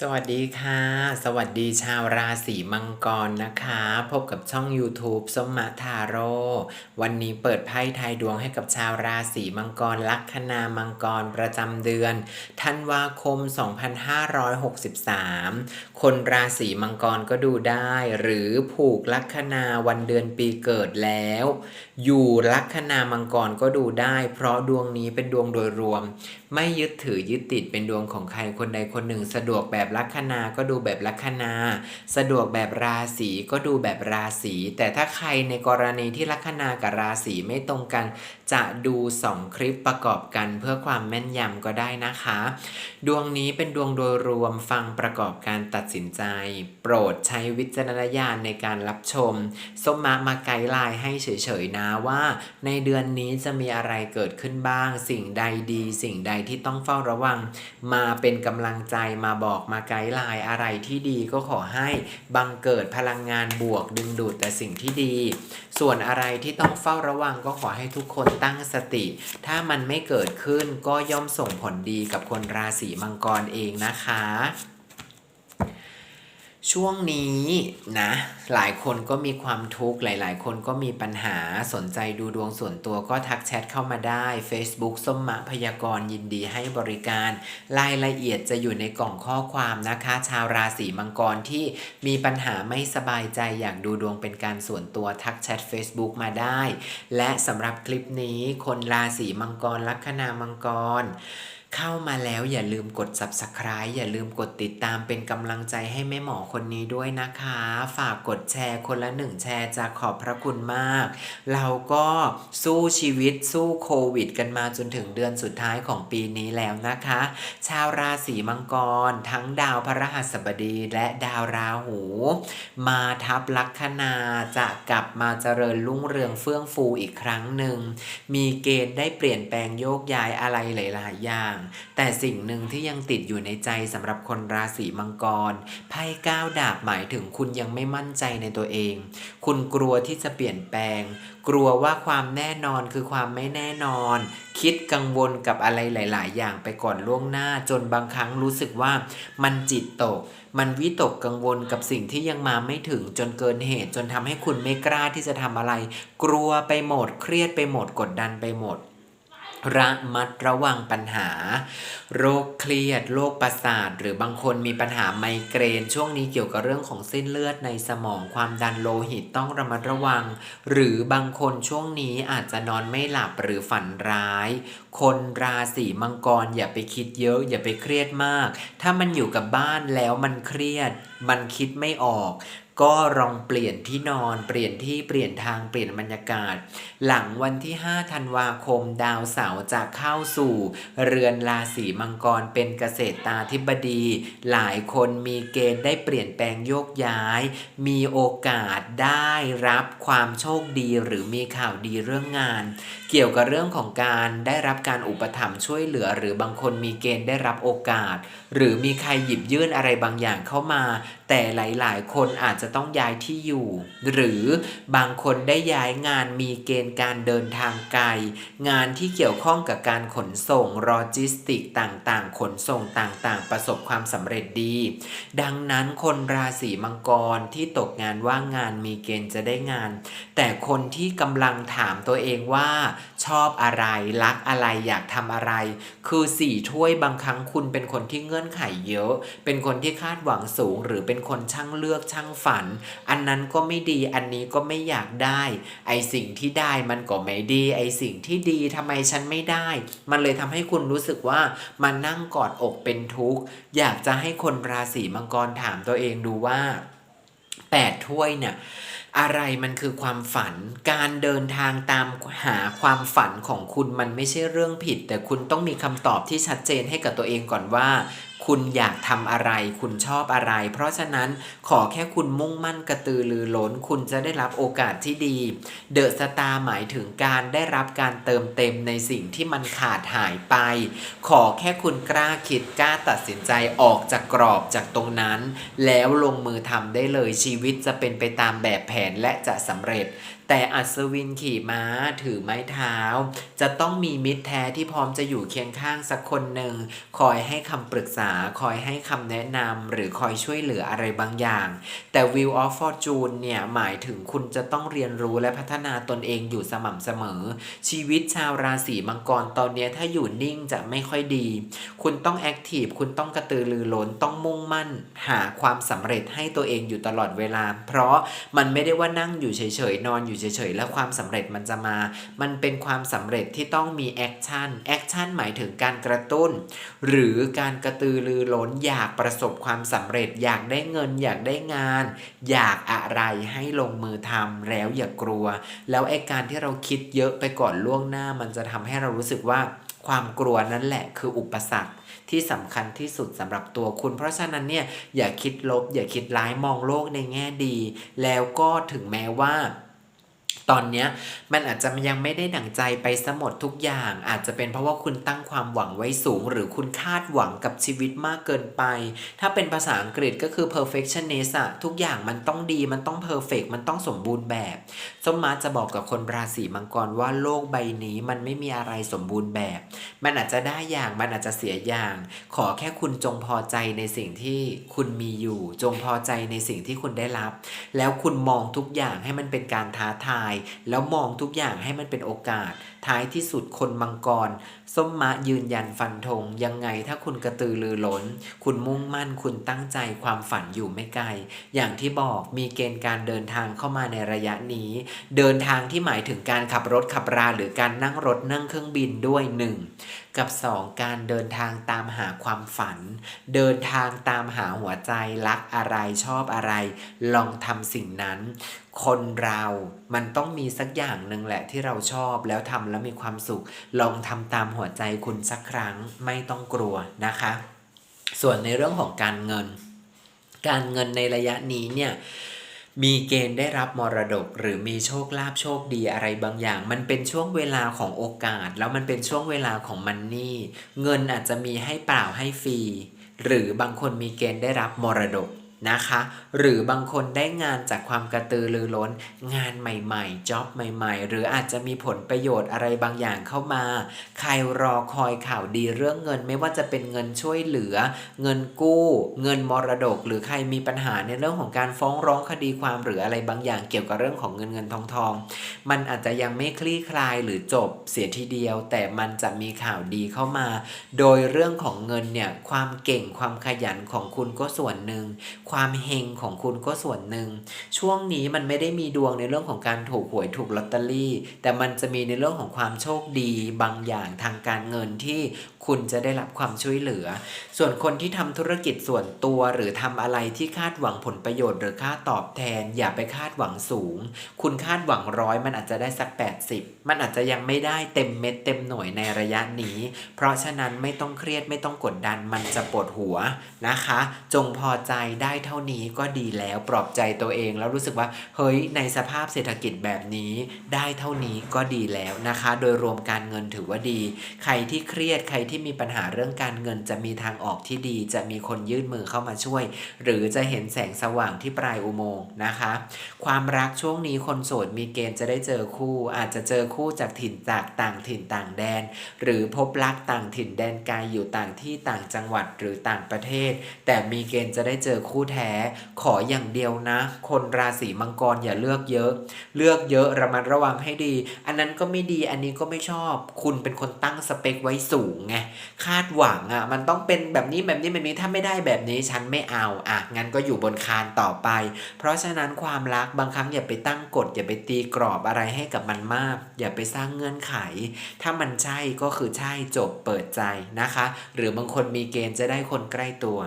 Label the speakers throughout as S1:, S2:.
S1: สวัสดีค่ะ สวัสดีชาวราศีมังกรนะคะ พบกับช่อง YouTube สมมาทาโร่วันนี้เปิดไพ่ทายดวงให้กับชาวราศีมังกรลัคนามังกรประจำเดือนธันวาคม 2563 คนราศีมังกรก็ดูได้ หรือผูกลัคนาวันเดือนปีเกิดแล้ว อยู่ลัคนามังกรก็ดูได้ เพราะดวงนี้เป็นดวงโดยรวม ไม่ยึดถือยึดติดเป็นดวงของใครคนใดคนหนึ่งสะดวกแบบบบลัคนาก็ดูแบบลัคนา สะดวกแบบราศีก็ดูแบบราศีแต่ถ้าใครในกรณีที่ลัคนากับราศีไม่ตรงกัน จะดู 2 คลิปประกอบกันเพื่อความแม่นยำก็ได้นะคะ ดวงนี้เป็นดวงโดยรวมฟังประกอบการตัดสินใจ โปรดใช้วิจารณญาณในการรับชม ส้มมามาไกด์ไลน์ให้เฉยๆนะว่า ในเดือนนี้จะมีอะไรเกิดขึ้นบ้าง สิ่งใดดี สิ่งใดที่ต้องเฝ้าระวัง มาเป็นกำลังใจมาบอกมาไกด์ไลน์อะไรที่ดีก็ขอให้บังเกิดพลังงานบวกดึงดูดแต่สิ่งที่ดี ส่วนอะไรที่ต้องเฝ้าระวังก็ขอให้ทุกคนตั้งสติ ถ้ามันไม่เกิดขึ้นก็ย่อมส่งผลดีกับคนราศีมังกรเองนะคะ ช่วงนี้นะ หลายคนก็มีความทุกข์ หลาย ๆ คนก็มีปัญหาสนใจดูดวงส่วนตัวก็ทักแชทเข้ามาได้ Facebook ส้มมะพยากรยินดีให้บริการ รายละเอียดจะอยู่ในกล่องข้อความนะคะ ชาวราศีมังกรที่มีปัญหาไม่สบายใจอยากดูดวงเป็นการส่วนตัวทักแชท Facebook มาได้ และสำหรับคลิปนี้คนราศีมังกรลัคนามังกร เข้ามาแล้วอย่าลืมกด subscribe อย่าลืมกดติดตามเป็นกำลังใจให้แม่หมอคนนี้ด้วยนะคะ ฝากกดแชร์คนละหนึ่งแชร์จะขอบพระคุณมาก เราก็สู้ชีวิตสู้โควิด กันมาจนถึงเดือนสุดท้ายของปีนี้แล้วนะคะ ชาวราศีมังกร ทั้งดาวพระรหัสบดีและดาวราหู มาทับลัคนาจะกลับมาเจริญรุ่งเรืองเฟื่องฟูอีกครั้งหนึ่งมีเกณฑ์ได้เปลี่ยนแปลงโยกย้ายอะไรหลายๆอย่างแต่สิ่งหนึ่งที่ยังติดอยู่ในใจสำหรับคนราศีมังกร ไพ่ก้าวดาบหมายถึงคุณยังไม่มั่นใจในตัวเอง คุณกลัวที่จะเปลี่ยนแปลง กลัวว่าความแน่นอนคือความไม่แน่นอน คิดกังวลกับอะไรหลาย ๆ อย่างไปก่อนล่วงหน้า จนบางครั้งรู้สึกว่ามันจิตตก มันวิตกกังวลกับสิ่งที่ยังมาไม่ถึงจนเกินเหตุ จนทำให้คุณไม่กล้าที่จะทำอะไร กลัวไปหมดเครียดไปหมดกดดันไปหมด ระมัดระวังปัญหา โรคเครียด โรคประสาท หรือบางคนมีปัญหาไมเกรน ช่วงนี้เกี่ยวกับเรื่องของเส้นเลือดในสมองความดันโลหิตต้องระมัดระวัง หรือบางคนช่วงนี้อาจจะนอนไม่หลับหรือฝันร้าย คนราศีมังกรอย่าไปคิดเยอะ อย่าไปเครียดมาก ถ้ามันอยู่กับบ้านแล้วมันเครียด มันคิดไม่ออกก็ลองเปลี่ยนที่นอนเปลี่ยนที่เปลี่ยนทางเปลี่ยนบรรยากาศ หลังวันที่ 5 ธันวาคมดาวเสาร์จะเข้าสู่ เรือนราศีมังกรเป็นเกษตรตาธิบดี หลายคนมีเกณฑ์ได้เปลี่ยนแปลงโยกย้าย มีโอกาสได้รับความโชคดีหรือมีข่าวดีเรื่องงาน เกี่ยวกับเรื่องของการได้รับการอุปถัมภ์ช่วยเหลือ หรือบางคนมีเกณฑ์ได้รับโอกาส หรือมีใครหยิบยื่นอะไรบางอย่างเข้ามาแต่หลายๆ คนอาจจะต้องย้ายที่อยู่ หรือบางคนได้ย้ายงานมีเกณฑ์การเดินทางไกล งานที่เกี่ยวข้องกับการขนส่งโลจิสติกต่างๆ ขนส่งต่างๆ ประสบความสำเร็จดี ดังนั้นคนราศีมังกรที่ตกงานว่างงานมีเกณฑ์จะได้งาน แต่คนที่กำลังถามตัวเองว่า ชอบอะไรรักอะไรอยากทำอะไร คือสี่ถ้วยบางครั้งคุณเป็นคนที่เงื่อนไขเยอะ เป็นคนที่คาดหวังสูงหรือเป็น็นคนช่างเลือกช่างฝัน อันนั้นก็ไม่ดีอันนี้ก็ไม่อยากได้ ไอสิ่งที่ได้มันก็ไม่ดี ไอสิ่งที่ดีทำไมฉันไม่ได้ มันเลยทำให้คุณรู้สึกว่ามันนั่งกอดอกเป็นทุกข์อยากจะให้คนราศีมังกรถามตัวเองดูว่าแปดถ้วยเนี่ยอะไรมันคือความฝัน การเดินทางตามหาความฝันของคุณมันไม่ใช่เรื่องผิด แต่คุณต้องมีคำตอบที่ชัดเจนให้กับตัวเองก่อนว่า คุณอยากทำอะไร คุณชอบอะไร เพราะฉะนั้นขอแค่คุณมุ่งมั่นกระตือรือร้น คุณจะได้รับโอกาสที่ดี เดอะสตาร์หมายถึงการได้รับการเติมเต็มในสิ่งที่มันขาดหายไป ขอแค่คุณกล้าคิดกล้าตัดสินใจออกจากกรอบจากตรงนั้น แล้วลงมือทำได้เลยชีวิตจะเป็นไปตามแบบแผนและจะสำเร็จ แต่อัศวินขี่ม้าถือไม้เท้า จะต้องมีมิตรแท้ที่พร้อมจะอยู่เคียงข้างสักคนหนึ่ง คอยให้คำปรึกษาคอยให้คำแนะนำหรือคอยช่วยเหลืออะไรบางอย่าง แต่ Wheel of Fortune เนี่ย หมายถึงคุณจะต้องเรียนรู้และพัฒนาตนเองอยู่สม่ำเสมอ ชีวิตชาวราศีมังกรตอนนี้ถ้าอยู่นิ่งจะไม่ค่อยดี คุณต้องแอคทีฟคุณต้องกระตือรือร้นต้องมุ่งมั่น หาความสำเร็จให้ตัวเองอยู่ตลอดเวลา เพราะมันไม่ได้ว่านั่งอยู่เฉยๆนอนอยู่เฉยๆ แล้วความสำเร็จมันจะมา มันเป็นความสำเร็จที่ต้องมีแอคชั่น แอคชั่นหมายถึงการกระตุ้น หรือการกระตือรือร้นอยากประสบความสำเร็จ อยากได้เงิน อยากได้งาน อยากอะไรให้ลงมือทำแล้วอย่ากลัว แล้วไอ้การที่เราคิดเยอะไปก่อนล่วงหน้า มันจะทำให้เรารู้สึกว่าความกลัวนั่นแหละคืออุปสรรคที่สำคัญที่สุดสำหรับตัวคุณ เพราะฉะนั้นเนี่ยอย่าคิดลบ อย่าคิดร้ายมองโลกในแง่ดี แล้วก็ถึงแม้ว่า ตอนเนี้ยมันอาจจะยังไม่ได้ดั่งใจไปสมดทุกอย่าง อาจจะเป็นเพราะว่าคุณตั้งความหวังไว้สูง หรือคุณคาดหวังกับชีวิตมากเกินไป ถ้าเป็นภาษาอังกฤษก็คือ perfectionist อะทุกอย่างมันต้องดีมันต้อง perfect มันต้องสมบูรณ์แบบส้มมาจะบอกกับคนราศีมังกรว่าโลกใบนี้มันไม่มีอะไรสมบูรณ์แบบ มันอาจจะได้อย่างมันอาจจะเสียอย่าง ขอแค่คุณจงพอใจในสิ่งที่คุณมีอยู่ จงพอใจในสิ่งที่คุณได้รับ แล้วคุณมองทุกอย่างให้มันเป็นการท้าทายแล้วมองทุกอย่างให้มันเป็นโอกาส ท้ายที่สุดคนมังกร ส้มมะยืนยันฟันธงยังไงถ้าคุณกระตือรือร้น คุณมุ่งมั่นคุณตั้งใจความฝันอยู่ไม่ไกล อย่างที่บอกมีเกณฑ์การเดินทางเข้ามาในระยะนี้ เดินทางที่หมายถึงการขับรถขับราหรือการนั่งรถนั่งเครื่องบินด้วยหนึ่ง กับ 2 การเดินทางตามหาความฝัน เดินทางตามหาหัวใจรักอะไรชอบอะไร ลองทำสิ่งนั้น คนเรามันต้องมีสักอย่างหนึ่งแหละที่เราชอบแล้วทำแล้วมีความสุข ลองทำตามหัวใจคุณสักครั้งไม่ต้องกลัวนะคะ ส่วนในเรื่องของการเงิน การเงินในระยะนี้เนี่ย มีเกณฑ์ได้รับมรดก หรือมีโชคลาภโชคดีอะไรบางอย่าง มันเป็นช่วงเวลาของโอกาส แล้วมันเป็นช่วงเวลาของมันนี่ เงินอาจจะมีให้เปล่าให้ฟรีหรือบางคนมีเกณฑ์ได้รับมรดก นะคะ หรือบางคนได้งานจากความกระตือรือร้น งานใหม่ๆจ็อบใหม่ ๆ หรืออาจจะมีผลประโยชน์อะไรบางอย่างเข้ามา ใครรอคอยข่าวดีเรื่องเงินไม่ว่าจะเป็นเงินช่วยเหลือ เงินกู้ เงินมรดก หรือใครมีปัญหาในเรื่องของการฟ้องร้องคดีความหรืออะไรบางอย่างเกี่ยวกับเรื่องของเงินเงินทองทอง มันอาจจะยังไม่คลี่คลายหรือจบเสียทีเดียว แต่มันจะมีข่าวดีเข้ามา โดยเรื่องของเงินเนี่ยความเก่งความขยันของคุณก็ส่วนหนึ่งความเฮงของคุณก็ส่วนหนึ่ง ช่วงนี้มันไม่ได้มีดวงในเรื่องของการถูกหวยถูกลอตเตอรี่ แต่มันจะมีในเรื่องของความโชคดีบางอย่างทางการเงินที่ คุณจะได้รับความช่วยเหลือ ส่วนคนที่ทำธุรกิจส่วนตัวหรือทำอะไรที่คาดหวังผลประโยชน์หรือค่าตอบแทน อย่าไปคาดหวังสูง คุณคาดหวังร้อยมันอาจจะได้สัก 80 มันอาจจะยังไม่ได้เต็มเม็ดเต็มหน่วยในระยะนี้ เพราะฉะนั้นไม่ต้องเครียดไม่ต้องกดดันมันจะปวดหัวนะคะ จงพอใจได้เท่านี้ก็ดีแล้วปลอบใจตัวเองแล้วรู้สึกว่าเฮ้ยในสภาพเศรษฐกิจแบบนี้ ได้เท่านี้ก็ดีแล้วนะคะ โดยรวมการเงินถือว่าดี ใครที่เครียดใครที่ที่มีปัญหาเรื่องการเงินจะมีทางออกที่ดี จะมีคนยื่นมือเข้ามาช่วย หรือจะเห็นแสงสว่างที่ปลายอุโมงค์นะคะ ความรักช่วงนี้คนโสดมีเกณฑ์จะได้เจอคู่ อาจจะเจอคู่จากถิ่นจากต่างถิ่นต่างแดน หรือพบรักต่างถิ่นแดนไกลอยู่ต่างที่ต่างจังหวัดหรือต่างประเทศ แต่มีเกณฑ์จะได้เจอคู่แท้ ขออย่างเดียวนะ คนราศีมังกรอย่าเลือกเยอะ เลือกเยอะระมัดระวังให้ดี อันนั้นก็ไม่ดีอันนี้ก็ไม่ชอบ คุณเป็นคนตั้งสเปคไว้สูงไงคาดหวังอะมันต้องเป็นแบบนี้แบบนี้แบบนี้ถ้าไม่ได้แบบนี้ฉันไม่เอาอะงั้นก็อยู่บนคานต่อไป เพราะฉะนั้นความรักบางครั้งอย่าไปตั้งกฎอย่าไปตีกรอบอะไรให้กับมันมาก อย่าไปสร้างเงื่อนไข ถ้ามันใช่ก็คือใช่จบเปิดใจนะคะ หรือบางคนมีเกณฑ์จะได้คนใกล้ตัว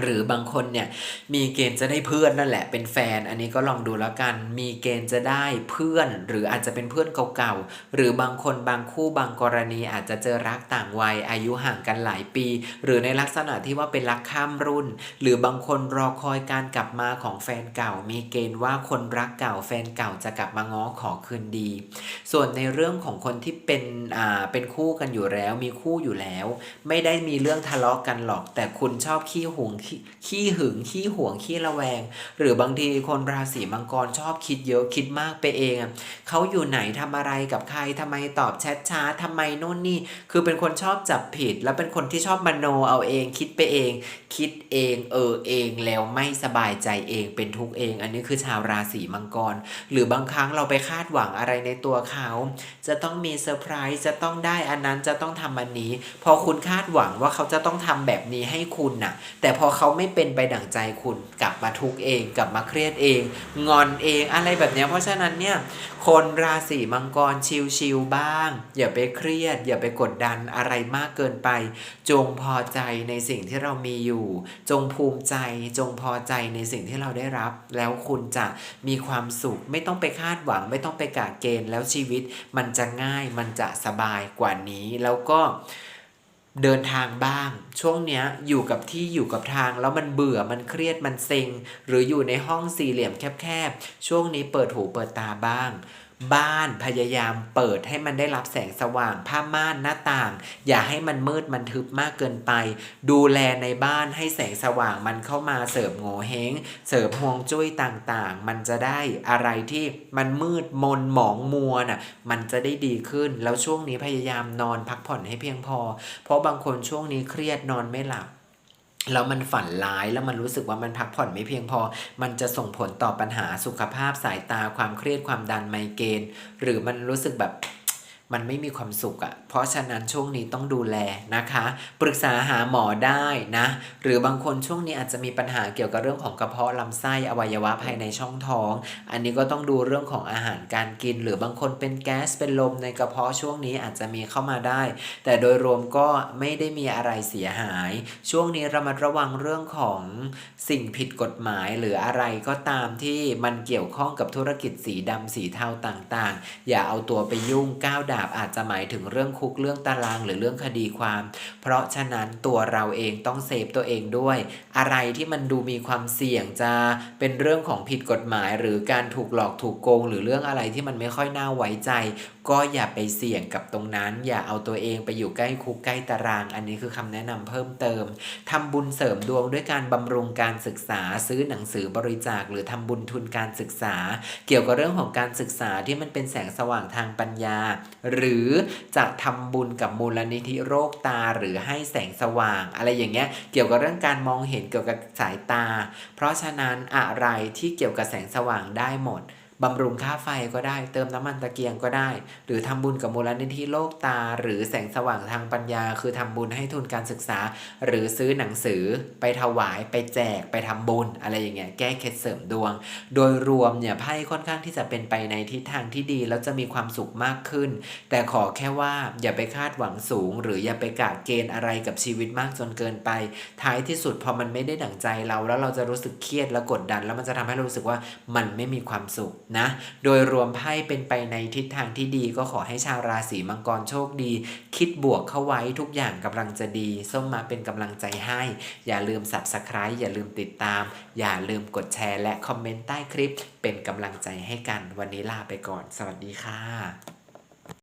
S1: หรือบางคนเนี่ยมีเกณฑ์จะได้เพื่อนนั่นแหละเป็นแฟน อันนี้ก็ลองดูแล้วกัน มีเกณฑ์จะได้เพื่อน หรืออาจจะเป็นเพื่อนเก่าๆหรือบางคนบางคู่บางกรณีอาจจะเจอรักต่างวัยอายุห่างกันหลายปี หรือในลักษณะที่ว่าเป็นรักข้ามรุ่น หรือบางคนรอคอยการกลับมาของแฟนเก่า มีเกณฑ์ว่าคนรักเก่าแฟนเก่าจะกลับมาง้อขอคืนดี ส่วนในเรื่องของคนที่เป็นอ่าเป็นคู่กันอยู่แล้ว มีคู่อยู่แล้ว ไม่ได้มีเรื่องทะเลาะกันหรอก แต่คุณชอบขี้หวงขี้หึงขี้หวงขี้ระแวง หรือบางทีคนราศีมังกรชอบคิดเยอะคิดมากไปเองอะเขาอยู่ไหนทำอะไรกับใครทำไมตอบแชทช้าทำไมโน่นนี่ คือเป็นคนชอบจับผิด แล้วเป็นคนที่ชอบมโนเอาเองคิดไปเอง คิดเองเออเองแล้วไม่สบายใจเองเป็นทุกเอง อันนี้คือชาวราศีมังกร หรือบางครั้งเราไปคาดหวังอะไรในตัวเขา จะต้องมีเซอร์ไพรส์จะต้องได้อันนั้นจะต้องทำอันนี้ พอคุณคาดหวังว่าเขาจะต้องทำแบบนี้ให้คุณน่ะ แต่พอเขาไม่เป็นไปดั่งใจคุณกลับมาทุกเองกลับมาเครียดเอง งอนเองอะไรแบบนี้เพราะฉะนั้นเนี่ยคนราศีมังกรชิลๆบ้าง อย่าไปเครียด อย่าไปกดดันอะไรมากเกินไป จงพอใจในสิ่งที่เรามีอยู่ จงภูมิใจจงพอใจในสิ่งที่เราได้รับ แล้วคุณจะมีความสุขไม่ต้องไปคาดหวัง ไม่ต้องไปกะเกณฑ์แล้วชีวิตมันจะง่ายมันจะสบายกว่านี้แล้วก็ เดินทางบ้าง ช่วงเนี้ยอยู่กับที่อยู่กับทางแล้วมันเบื่อมันเครียดมันเซ็ง หรืออยู่ในห้องสี่เหลี่ยมแคบๆ ช่วงนี้เปิดหูเปิดตาบ้าง บ้านพยายามเปิดให้มันได้รับแสงสว่างผ้าม่านหน้าต่าง อย่าให้มันมืดมันทึบมากเกินไป ดูแลในบ้านให้แสงสว่างมันเข้ามาเสริมโงเฮงเสริมฮวงจุ้ยต่างๆ มันจะได้อะไรที่มันมืดมนหมองมัวน่ะมันจะได้ดีขึ้นแล้วช่วงนี้พยายามนอนพักผ่อนให้เพียงพอ เพราะบางคนช่วงนี้เครียดนอนไม่หลับ แล้วมันฝันร้ายแล้วมันรู้สึกว่ามันพักผ่อนไม่เพียงพอ มันจะส่งผลต่อปัญหาสุขภาพสายตาความเครียดความดันไมเกรนหรือมันรู้สึกแบบ มันไม่มีความสุขอะ่ะ เพราะฉะนั้นช่วงนี้ต้องดูแลนะคะ ปรึกษาหาหมอได้นะ หรือบางคนช่วงนี้อาจจะมีปัญหาเกี่ยวกับเรื่องของกระเพาะลำไส้อวัยวะภายในช่องท้อง อันนี้ก็ต้องดูเรื่องของอาหารการกิน หรือบางคนเป็นแก๊สเป็นลมในกระเพาะช่วงนี้อาจจะมีเข้ามาได้ แต่โดยรวมก็ไม่ได้มีอะไรเสียหาย ช่วงนี้ระมัดระวังเรื่องของสิ่งผิดกฎหมายหรืออะไรก็ตามที่มันเกี่ยวข้องกับธุรกิจสีดำสีเทาต่างๆ อย่าเอาตัวไปยุ่งก้าวดาบอาจจะหมายถึงเรื่องคุกเรื่องตารางหรือเรื่องคดีความ เพราะฉะนั้นตัวเราเองต้องเซฟตัวเองด้วย อะไรที่มันดูมีความเสี่ยงจะเป็นเรื่องของผิดกฎหมาย หรือการถูกหลอกถูกโกง หรือเรื่องอะไรที่มันไม่ค่อยน่าไว้ใจ ก็อย่าไปเสี่ยงกับตรงนั้น อย่าเอาตัวเองไปอยู่ใกล้คุกใกล้ตาราง อันนี้คือคำแนะนำเพิ่มเติมทำบุญเสริมดวงด้วยการบำรุงการศึกษาซื้อหนังสือบริจาค หรือทำบุญทุนการศึกษา เกี่ยวกับเรื่องของการศึกษาที่มันเป็นแสงสว่างทางปัญญา หรือจะทำบุญกับมูลนิธิโรคตาหรือให้แสงสว่าง อะไรอย่างเงี้ยเกี่ยวกับเรื่องการมองเห็นเกี่ยวกับสายตา เพราะฉะนั้นอะไรที่เกี่ยวกับแสงสว่างได้หมด บำรุงค่าไฟก็ได้ เติมน้ำมันตะเกียงก็ได้ หรือทำบุญกับมูลนิธิโลกตา หรือแสงสว่างทางปัญญา คือทำบุญให้ทุนการศึกษา หรือซื้อหนังสือไปถวายไปแจกไปทำบุญ อะไรอย่างเงี้ยแก้เคล็ดเสริมดวง โดยรวมเนี่ยไพ่ค่อนข้างที่จะเป็นไปในทิศทางที่ดี แล้วจะมีความสุขมากขึ้น แต่ขอแค่ว่าอย่าไปคาดหวังสูง หรืออย่าไปกะเกณฑ์อะไรกับชีวิตมากจนเกินไป ท้ายที่สุดพอมันไม่ได้ดั่งใจเราแล้วเราจะรู้สึกเครียดและกดดัน แล้วมันจะทำให้เรารู้สึกว่ามันไม่มีความสุขนะ โดยรวมไพ่เป็นไปในทิศทางที่ดีก็ขอให้ชาวราศีมังกรโชคดี คิดบวกเข้าไว้ทุกอย่างกำลังจะดี ส้มมาเป็นกำลังใจให้ อย่าลืม subscribe อย่าลืมติดตาม อย่าลืมกดแชร์และคอมเมนต์ใต้คลิป เป็นกำลังใจให้กัน วันนี้ลาไปก่อน สวัสดีค่ะ